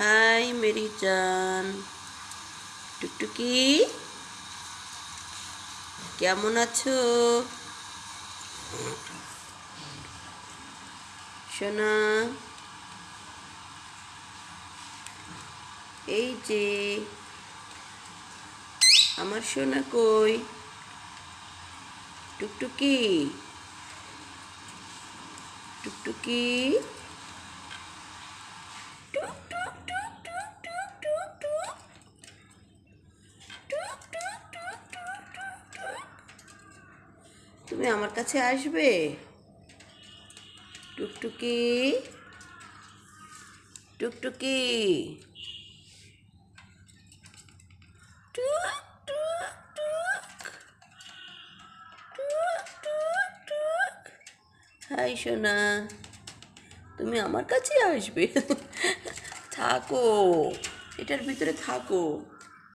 High Mary জান টুকটুকি কেমন আছো সোনা এই যে আমার সোনা কই টুকটুকি টুকটুকি তুমি আমার কাছে আসবে? টুকটুকি? টুকটুকি? টুক টুক টুক টুক টুক টুক হাই, সোনা। তুমি আমার কাছে আসবে? থাকো। এটার ভিতরে থাকো।